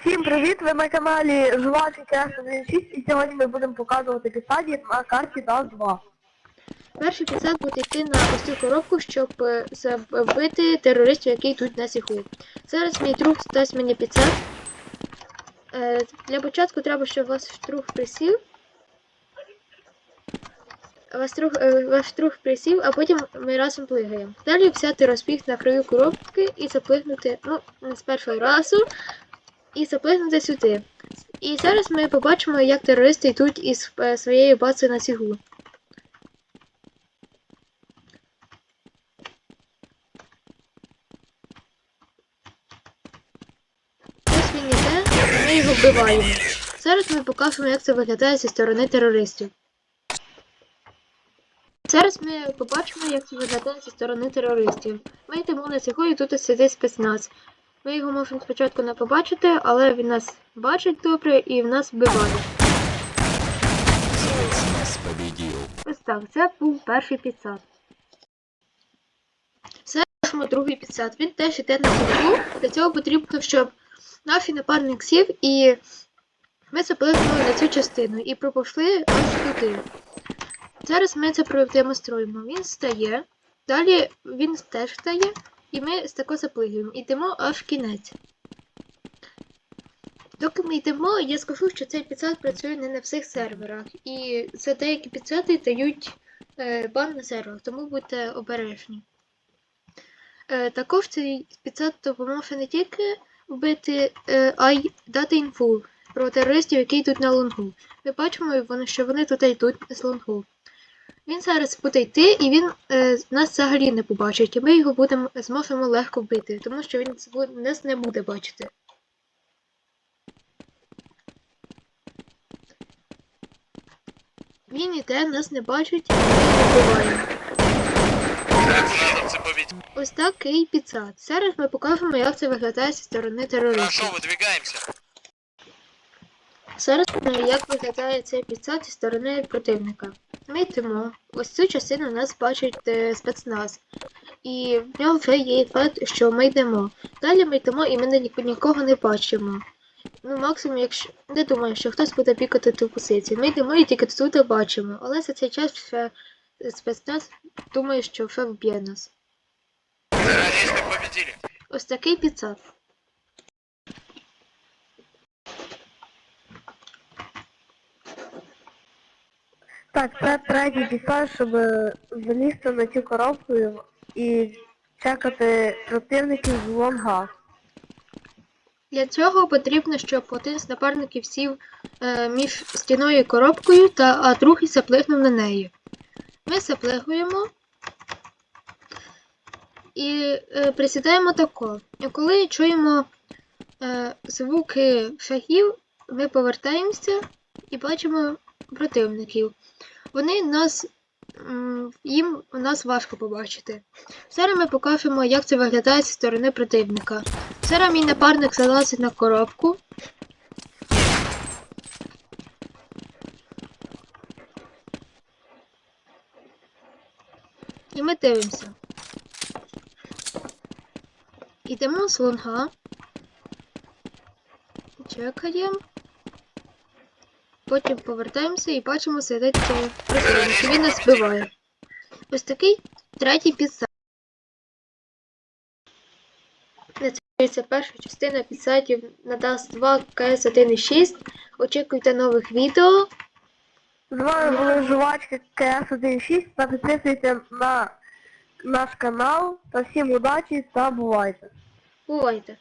Всім привіт! Ви на каналі Жувачий КС 16 і сьогодні ми будемо показувати підсаді на карті DAS 2. Перший підсад буде йти на ось цю коробку, щоб е, забити терористів, які йдуть на сіху. Зараз мій друг дасть мені підсад. Е, Для початку треба, щоб ваш друг присів. Ваш друг, е, ваш друг присів, а потім ми разом плигаємо. Далі взяти розбіг на краю коробки і заплигнути, ну, не з першого разу, і заплигнути сюди. І зараз ми побачимо, як терористи йдуть із е, своєю базою на сігу. Ось він іде, ми його вбиваємо. Зараз ми покажемо, як це виглядає зі сторони терористів. Зараз ми побачимо, як це виглядає зі сторони терористів. Ми йдемо на цього і тут сидить спецназ. Ми його можемо спочатку не побачити, але він нас бачить добре і в нас вбиває. Ось так, це був перший підсад. Це бачимо другий підсад. Він теж йде на кутку. Для цього потрібно, щоб наш напарник сів і ми заплигнули на цю частину і пропошли аж туди. Зараз ми це продемонструємо. Він стає, далі він теж стає, і ми з тако заплигуємо. Йдемо аж кінець. Доки ми йдемо, я скажу, що цей підсад працює не на всіх серверах. І за деякі підсади дають е, бан на серверах, тому будьте обережні. Е, також цей підсад допоможе не тільки вбити, е, а й дати інфу про терористів, які йдуть на лонгу. Ми бачимо, що вони тут йдуть з лонгу. Він зараз буде йти, і він е, нас взагалі не побачить, і ми його будемо, зможемо легко вбити, тому що він нас не буде бачити. Він іде, нас не бачить, і. Надо победить. Ось такий підсад. Зараз ми покажемо, як це виглядає зі сторони терористів. Хорошо, выдвигаемся. Зараз як виглядає цей підсад зі сторони противника. Ми йдемо. Ось цю частину нас бачить е, спецназ. І в нього вже є ефект, що ми йдемо. Далі ми йдемо і ми ні- нікого не бачимо. Ну, максимум, якщо не думаю, що хтось буде пікати ту позицію. Ми йдемо і тільки тут бачимо. Але за цей час ще спецназ думає, що вже вб'є нас. Ось такий підсад. Так, це третій підсад, щоб залізти на цю коробку і чекати противників з лонга. Для цього потрібно, щоб один з напарників сів е, між стіною і коробкою, та, а другий заплигнув на неї. Ми заплигуємо і е, присідаємо тако. І коли чуємо е, звуки шагів, ми повертаємося і бачимо противників. Вони нас їм нас важко побачити. Зараз ми покажемо, як це виглядає зі сторони противника. Зараз мій напарник залазить на коробку. І ми дивимося. Ідемо з лонга. Чекаємо. Потім повертаємося і бачимо цей противник. Він нас вбиває. Ось такий третій підсад. Це перша частина підсадів на DAS 2 КС 1.6. Очікуйте нових відео. З вами були жувачки КС 16 та підписуйтесь на наш канал. Та всім удачі та бувайте! Бувайте!